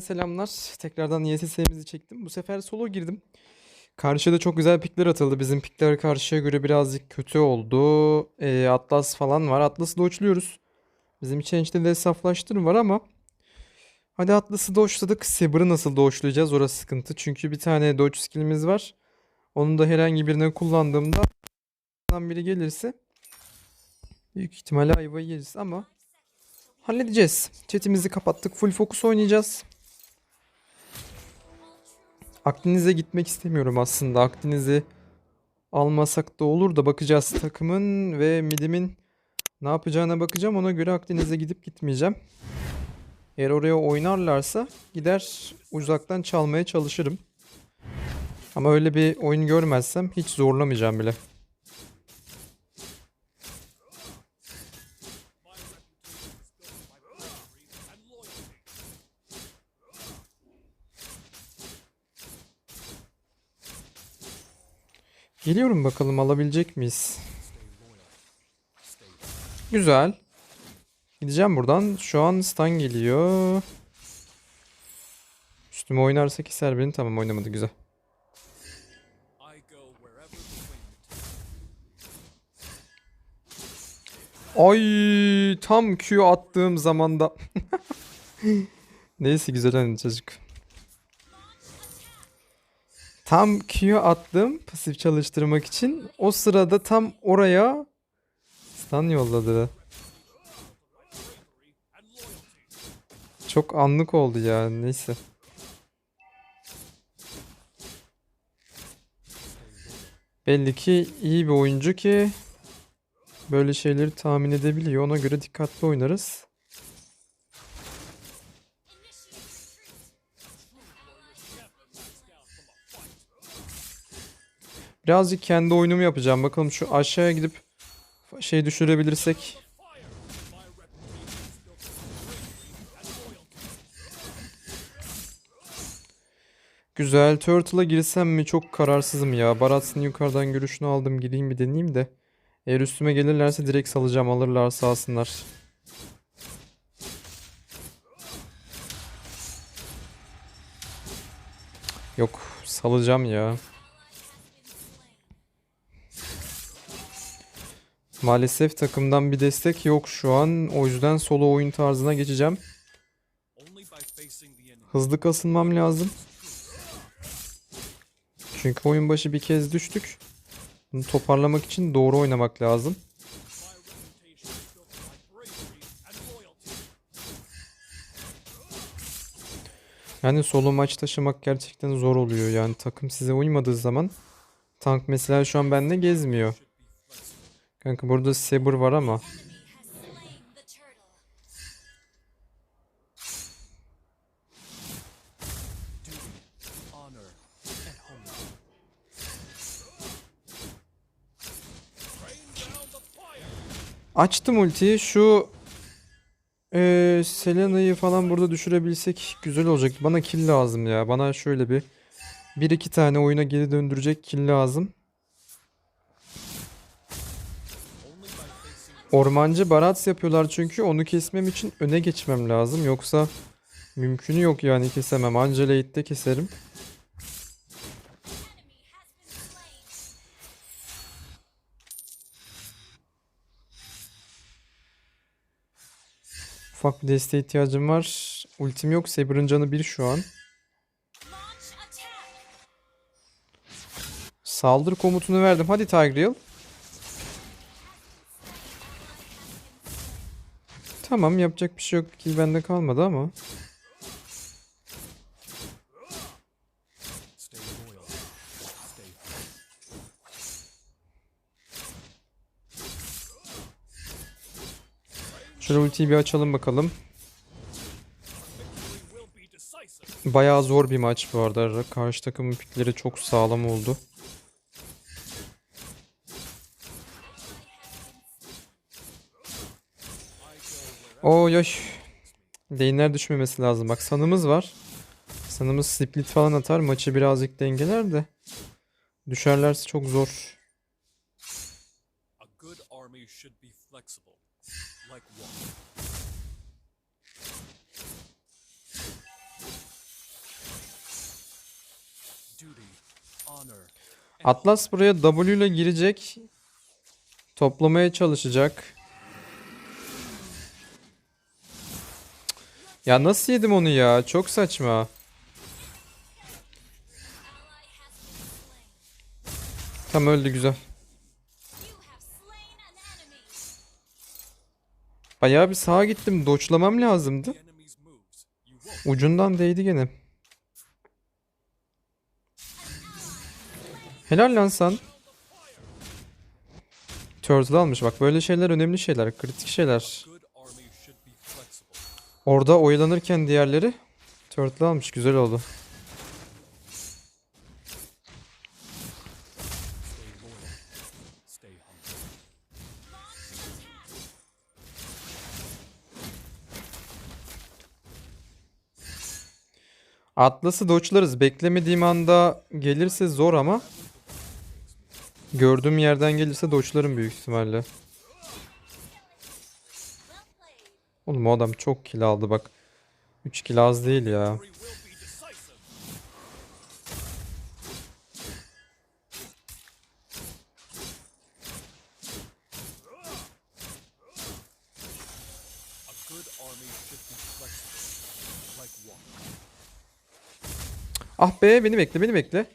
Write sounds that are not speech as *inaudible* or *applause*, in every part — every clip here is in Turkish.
Selamlar. Tekrardan YSS'mizi çektim. Bu sefer solo girdim. Karşıda çok güzel pikler atıldı. Bizim pikler karşıya göre birazcık kötü oldu. Ee, Atlas falan var. Atlas'ı doçluyoruz. Bizim Change'de de saflaştır var ama hadi Atlas'ı doçladık. Saber'ı nasıl doçlayacağız? Orası sıkıntı. Çünkü bir tane dodge skill'imiz var. Onu da herhangi birine kullandığımda biri gelirse büyük ihtimalle ayvayı yeriz ama halledeceğiz. Chatimizi kapattık. Full focus oynayacağız. Akdeniz'e gitmek istemiyorum aslında. Akdeniz'i almasak da olur da bakacağız takımın ve midimin ne yapacağına bakacağım. Ona göre Akdeniz'e gidip gitmeyeceğim. Eğer oraya oynarlarsa gider uzaktan çalmaya çalışırım. Ama öyle bir oyun görmezsem hiç zorlamayacağım bile. Geliyorum bakalım alabilecek miyiz? Güzel. Gideceğim buradan. Şu an stun geliyor. Üstüme oynarsa keser beni. Tamam oynamadı güzel. Ay tam Q attığım zamanda. *laughs* Neyse güzel oynadı çocuk. Tam Q attım pasif çalıştırmak için. O sırada tam oraya stun yolladı. Çok anlık oldu ya. Neyse. Belli ki iyi bir oyuncu ki böyle şeyleri tahmin edebiliyor. Ona göre dikkatli oynarız. Birazcık kendi oyunumu yapacağım. Bakalım şu aşağıya gidip şey düşürebilirsek. Güzel. Turtle'a girsem mi? Çok kararsızım ya. Baratsın yukarıdan görüşünü aldım. Gideyim bir deneyeyim de. Eğer üstüme gelirlerse direkt salacağım. Alırlarsa alsınlar. Yok. Salacağım ya. Maalesef takımdan bir destek yok şu an. O yüzden solo oyun tarzına geçeceğim. Hızlı kasılmam lazım. Çünkü oyun başı bir kez düştük. Bunu toparlamak için doğru oynamak lazım. Yani solo maç taşımak gerçekten zor oluyor. Yani takım size uymadığı zaman tank mesela şu an bende gezmiyor. Kanka burada Saber var ama Açtım ultiyi. Şu eee Selena'yı falan burada düşürebilsek güzel olacak. Bana kill lazım ya. Bana şöyle bir bir iki tane oyuna geri döndürecek kill lazım. Ormancı Barats yapıyorlar çünkü onu kesmem için öne geçmem lazım. Yoksa mümkünü yok yani kesemem. Anca late'de keserim. Ufak bir desteğe ihtiyacım var. Ultim yok. Saber'ın canı bir şu an. Saldır komutunu verdim. Hadi Tigreal. Tamam yapacak bir şey yok. Kill bende kalmadı ama. Şöyle ultiyi bir açalım bakalım. Bayağı zor bir maç bu arada. Karşı takımın pikleri çok sağlam oldu. Oy oy. Lane'ler düşmemesi lazım. Bak sanımız var. Sanımız split falan atar. Maçı birazcık dengeler de. Düşerlerse çok zor. Atlas buraya W ile girecek. Toplamaya çalışacak. Ya nasıl yedim onu ya? Çok saçma. Tam öldü güzel. Bayağı bir sağa gittim. Doçlamam lazımdı. Ucundan değdi gene. Helal lan sen. Turtle almış. Bak böyle şeyler önemli şeyler. Kritik şeyler. Orada oyalanırken diğerleri Turtle almış. Güzel oldu. Atlas'ı doçlarız. Beklemediğim anda gelirse zor ama gördüğüm yerden gelirse doçlarım büyük ihtimalle. Oğlum o adam çok kill aldı bak. 3 kill az değil ya. Ah be beni bekle beni bekle.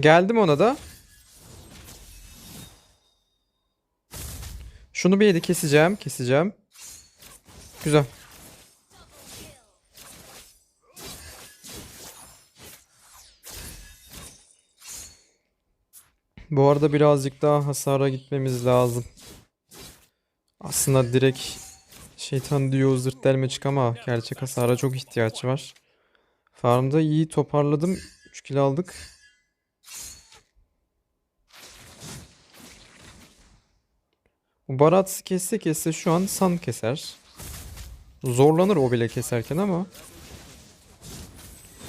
Geldim ona da. Şunu bir yedi keseceğim keseceğim. Güzel. Bu arada birazcık daha hasara gitmemiz lazım. Aslında direkt şeytan diyor zırt delmeçik ama gerçek hasara çok ihtiyaç var. Farmda iyi toparladım. 3 kill aldık. Barat kesse kesse şu an San keser. Zorlanır o bile keserken ama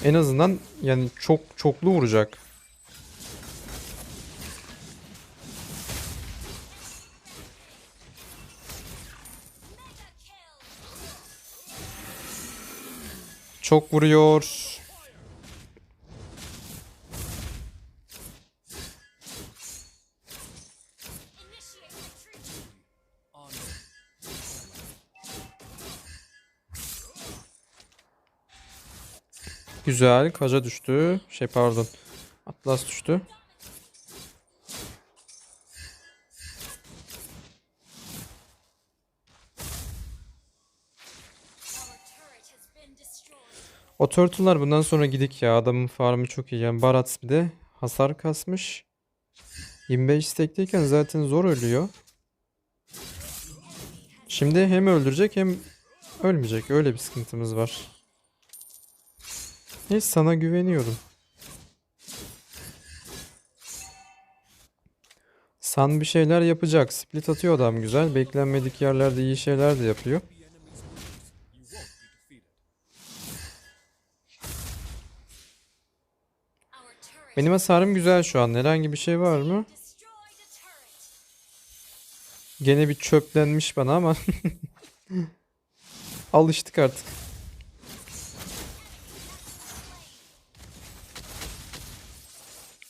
en azından yani çok çoklu vuracak. Çok vuruyor. Güzel. Kaja düştü. Şey pardon. Atlas düştü. O turtle'lar bundan sonra gidik ya. Adamın farmı çok iyi. Yani Barat bir de hasar kasmış. 25 stackteyken zaten zor ölüyor. Şimdi hem öldürecek hem ölmeyecek. Öyle bir sıkıntımız var. Neyse sana güveniyorum. San bir şeyler yapacak. Split atıyor adam güzel. Beklenmedik yerlerde iyi şeyler de yapıyor. Benim hasarım güzel şu an. Herhangi bir şey var mı? Gene bir çöplenmiş bana ama *laughs* alıştık artık.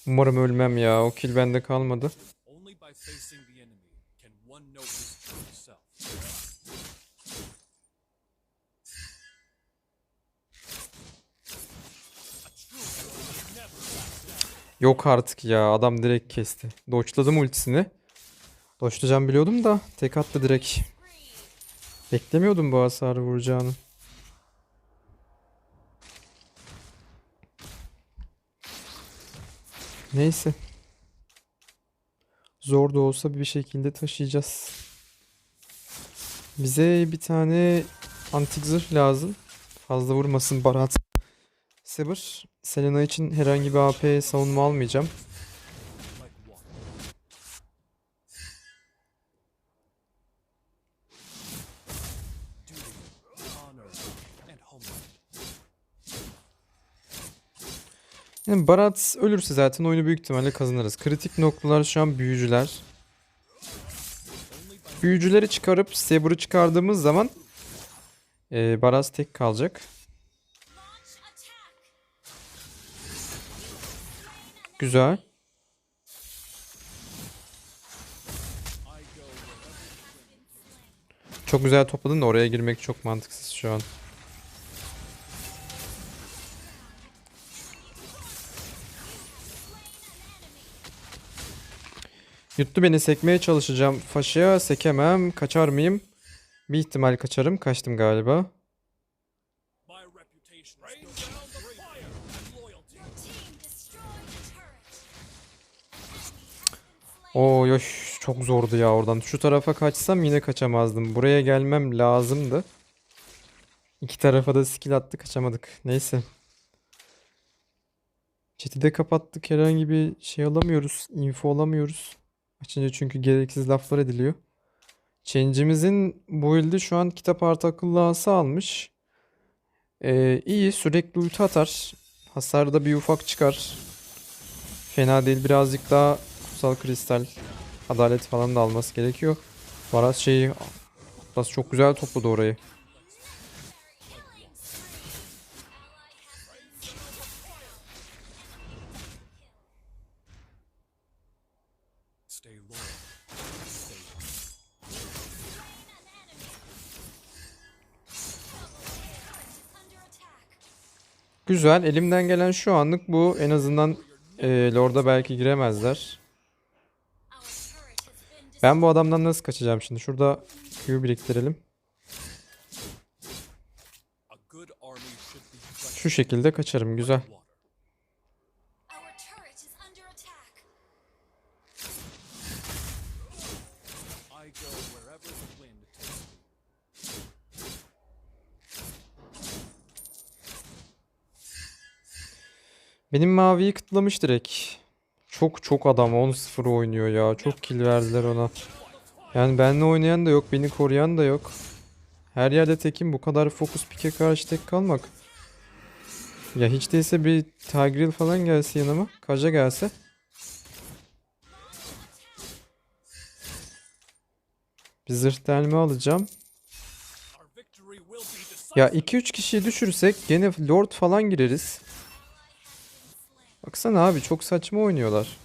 Umarım ölmem ya. O kill bende kalmadı. Yok artık ya. Adam direkt kesti. Doçladım ultisini. Doçlayacağım biliyordum da tek attı direkt. Beklemiyordum bu hasarı vuracağını. Neyse. Zor da olsa bir şekilde taşıyacağız. Bize bir tane antik zırh lazım. Fazla vurmasın Barat. Saber. Selena için herhangi bir AP savunma almayacağım. Yani Barat ölürse zaten oyunu büyük ihtimalle kazanırız. Kritik noktalar şu an büyücüler. Büyücüleri çıkarıp Saber'ı çıkardığımız zaman eee Barat tek kalacak. Güzel. Çok güzel topladın da oraya girmek çok mantıksız şu an. Yuttu beni sekmeye çalışacağım. Faşaya sekemem. Kaçar mıyım? Bir ihtimal kaçarım. Kaçtım galiba. Oo yoş çok zordu ya oradan. Şu tarafa kaçsam yine kaçamazdım. Buraya gelmem lazımdı. İki tarafa da skill attı kaçamadık. Neyse. Chat'i de kapattık. Herhangi bir şey alamıyoruz. Info alamıyoruz. Açınca çünkü gereksiz laflar ediliyor. Change'imizin build'i şu an kitap artı akıllı almış. Ee, iyi sürekli ulti atar. Hasarda bir ufak çıkar. Fena değil. Birazcık daha kutsal kristal, adalet falan da alması gerekiyor. Varas şeyi Atlas çok güzel topladı orayı. Güzel. Elimden gelen şu anlık bu. En azından eee Lord'a belki giremezler. Ben bu adamdan nasıl kaçacağım şimdi? Şurada Q biriktirelim. Şu şekilde kaçarım. Güzel. Benim maviyi kıtlamış direkt. Çok çok adam 10-0 oynuyor ya. Çok kill verdiler ona. Yani benle oynayan da yok. Beni koruyan da yok. Her yerde tekim. Bu kadar fokus pike karşı tek kalmak. Ya hiç değilse bir Tigreal falan gelse yanıma. Kaja gelse. Bir zırh delme alacağım. Ya 2-3 kişiyi düşürsek gene Lord falan gireriz. Baksana abi çok saçma oynuyorlar.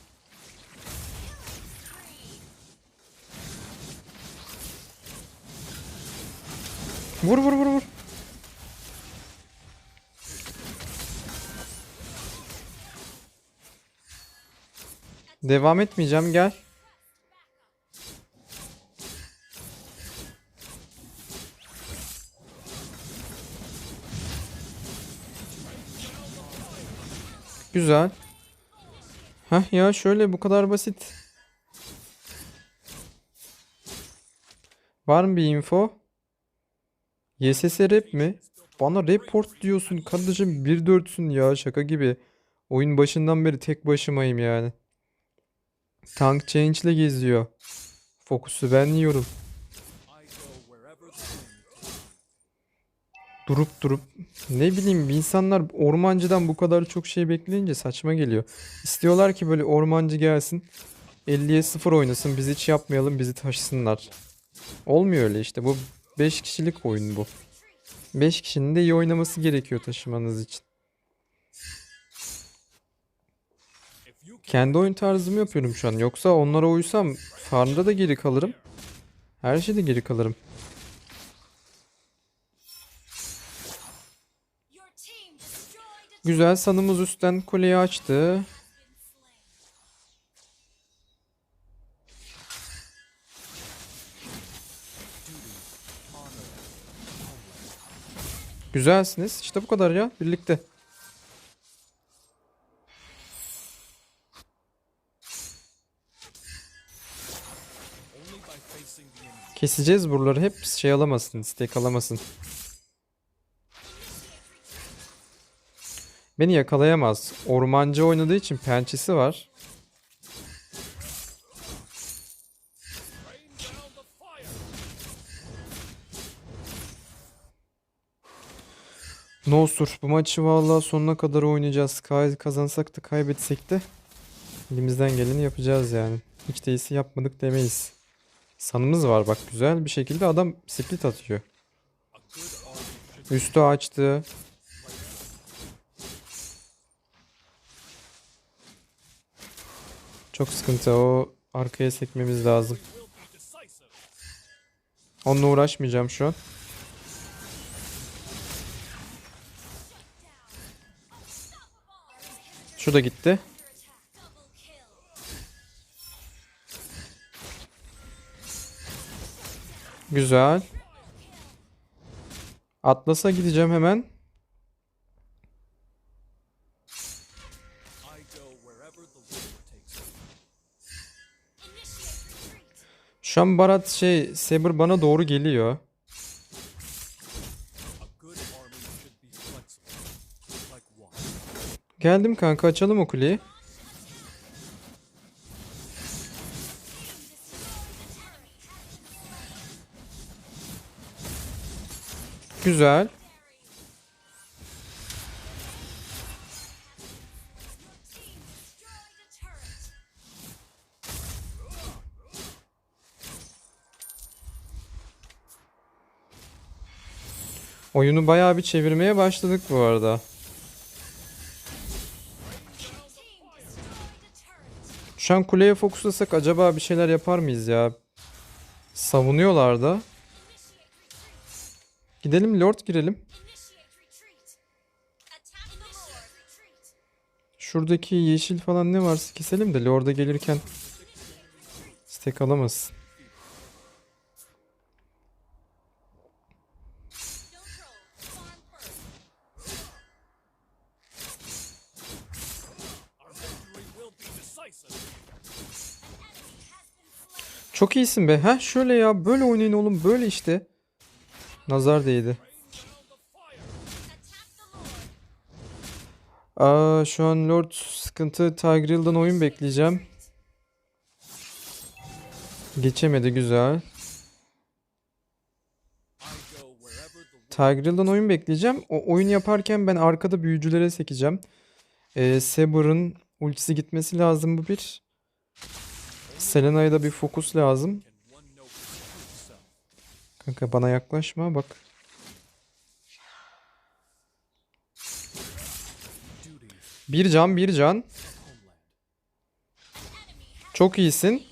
Vur vur vur vur. Devam etmeyeceğim gel. Güzel. Heh ya şöyle bu kadar basit. Var mı bir info? YSS rap mi? Bana report diyorsun kardeşim 1.4'sün ya şaka gibi. Oyun başından beri tek başımayım yani. Tank change ile geziyor. Fokusu ben yiyorum. Durup durup ne bileyim insanlar ormancıdan bu kadar çok şey bekleyince saçma geliyor. İstiyorlar ki böyle ormancı gelsin 50'ye 0 oynasın biz hiç yapmayalım bizi taşısınlar. Olmuyor öyle işte bu 5 kişilik oyun bu. 5 kişinin de iyi oynaması gerekiyor taşımanız için. Kendi oyun tarzımı yapıyorum şu an. Yoksa onlara uysam farmda da geri kalırım. Her şeyde geri kalırım. Güzel sanımız üstten kuleyi açtı. Güzelsiniz. İşte bu kadar ya. Birlikte. Keseceğiz buraları. Hep şey alamasın. Stack alamasın. Beni yakalayamaz. Ormancı oynadığı için pençesi var. No sur. Bu maçı vallahi sonuna kadar oynayacağız. Kay- Kazansak da kaybetsek de elimizden geleni yapacağız yani. Hiç değilse yapmadık demeyiz. Sanımız var bak güzel bir şekilde adam split atıyor. Üstü açtı. Çok sıkıntı o arkaya sekmemiz lazım. Onunla uğraşmayacağım şu an. Şu da gitti. Güzel. Atlas'a gideceğim hemen. Şu an Barat şey Saber bana doğru geliyor. Geldim kanka açalım o kuleyi. Güzel. Oyunu bayağı bir çevirmeye başladık bu arada. Şu an kuleye fokuslasak acaba bir şeyler yapar mıyız ya? Savunuyorlar da. Gidelim Lord girelim. Şuradaki yeşil falan ne varsa keselim de Lord'a gelirken stack alamasın. Çok iyisin be. Heh şöyle ya. Böyle oynayın oğlum. Böyle işte. Nazar değdi. Aa şu an Lord sıkıntı. Tigreal'dan oyun bekleyeceğim. Geçemedi güzel. Tigreal'dan oyun bekleyeceğim. O oyun yaparken ben arkada büyücülere sekeceğim. Ee, Saber'ın ultisi gitmesi lazım bu bir. Selena'ya da bir fokus lazım. Kanka bana yaklaşma bak. Bir can bir can. Çok iyisin.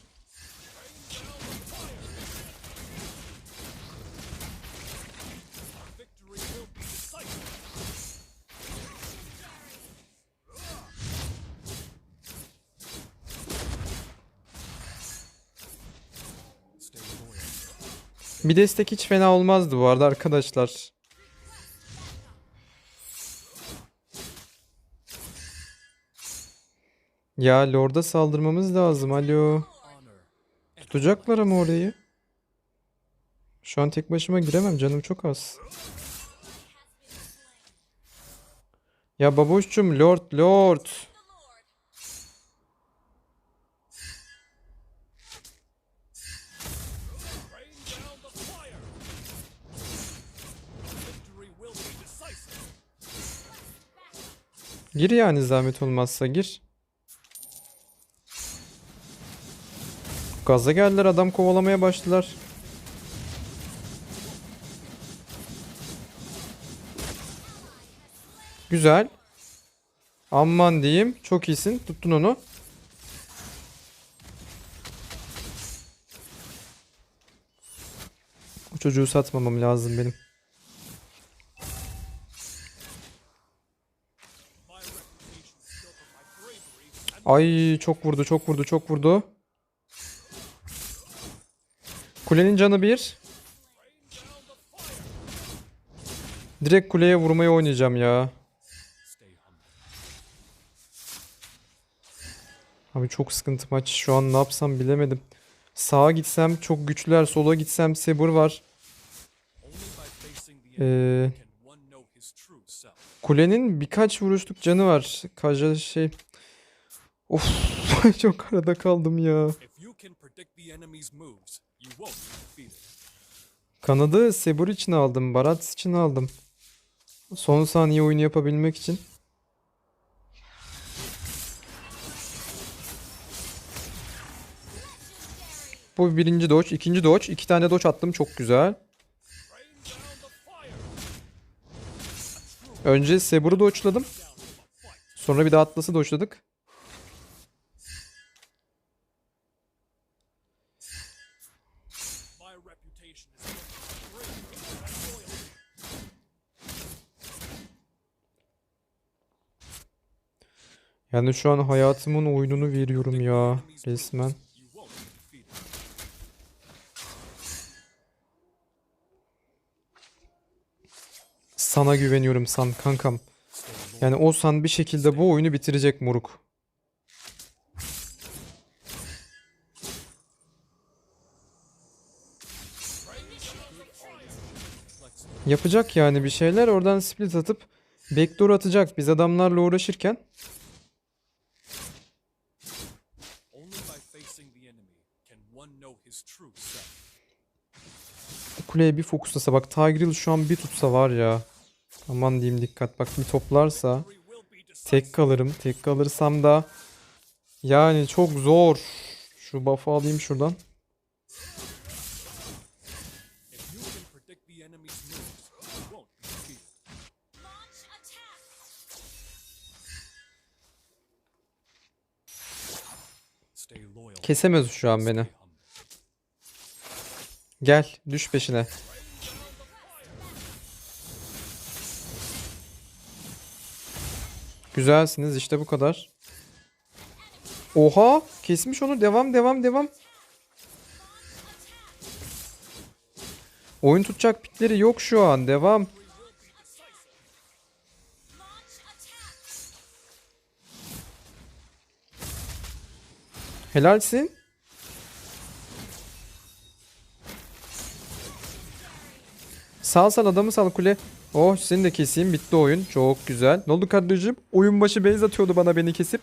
Bir destek hiç fena olmazdı bu arada arkadaşlar. Ya Lord'a saldırmamız lazım. Alo. Tutacaklar ama orayı. Şu an tek başıma giremem. Canım çok az. Ya baboşçum Lord Lord. Gir yani zahmet olmazsa gir. Gaza geldiler adam kovalamaya başladılar. Güzel. Aman diyeyim. Çok iyisin. Tuttun onu. O çocuğu satmamam lazım benim. Ay çok vurdu çok vurdu çok vurdu. Kulenin canı bir. Direkt kuleye vurmayı oynayacağım ya. Abi çok sıkıntı maç. Şu an ne yapsam bilemedim. Sağa gitsem çok güçlüler. Sola gitsem Saber var. Ee, kulenin birkaç vuruşluk canı var. Kaja şey... Of *laughs* çok arada kaldım ya. Kanadı Saber için aldım. Barat için aldım. Son saniye oyunu yapabilmek için. Bu birinci dodge, ikinci dodge. iki tane dodge attım çok güzel. Önce Sebur'u dodge'ladım. Sonra bir de Atlas'ı dodge'ladık. Yani şu an hayatımın oyununu veriyorum ya resmen. Sana güveniyorum San kankam. Yani o San bir şekilde bu oyunu bitirecek moruk. Yapacak yani bir şeyler oradan split atıp backdoor atacak biz adamlarla uğraşırken. Kuleye bir fokuslasa bak Tigreal şu an bir tutsa var ya. Aman diyeyim dikkat bak bir toplarsa. Tek kalırım. Tek kalırsam da yani çok zor. Şu buff'ı alayım şuradan. Kesemez şu an beni. Gel düş peşine. Güzelsiniz işte bu kadar. Oha kesmiş onu devam devam devam. Oyun tutacak pikleri yok şu an devam. Helalsin. Sal sal adamı sal kule. Oh seni de keseyim bitti oyun. Çok güzel. Ne oldu kardeşim? Oyun başı base atıyordu bana beni kesip.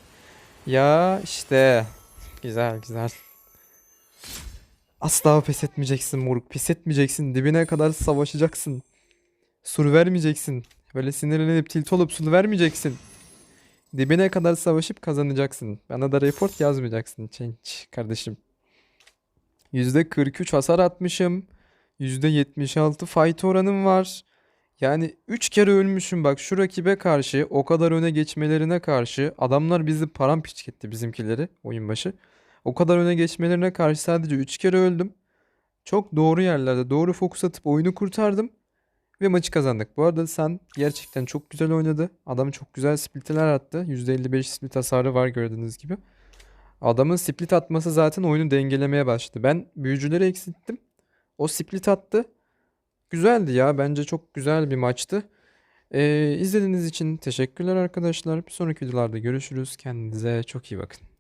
Ya işte. Güzel güzel. Asla pes etmeyeceksin moruk. Pes etmeyeceksin. Dibine kadar savaşacaksın. Sur vermeyeceksin. Böyle sinirlenip tilt olup sur vermeyeceksin. Dibine kadar savaşıp kazanacaksın. Bana da report yazmayacaksın Change kardeşim. %43 hasar atmışım. %76 fight oranım var. Yani 3 kere ölmüşüm bak şu rakibe karşı o kadar öne geçmelerine karşı adamlar bizi paramparça etti bizimkileri oyun başı. O kadar öne geçmelerine karşı sadece 3 kere öldüm. Çok doğru yerlerde doğru fokus atıp oyunu kurtardım. Ve maçı kazandık. Bu arada sen gerçekten çok güzel oynadı. Adam çok güzel splitler attı. %55 split hasarı var gördüğünüz gibi. Adamın split atması zaten oyunu dengelemeye başladı. Ben büyücüleri eksilttim. O split attı. Güzeldi ya. Bence çok güzel bir maçtı. Ee, izlediğiniz için teşekkürler arkadaşlar. Bir sonraki videolarda görüşürüz. Kendinize çok iyi bakın.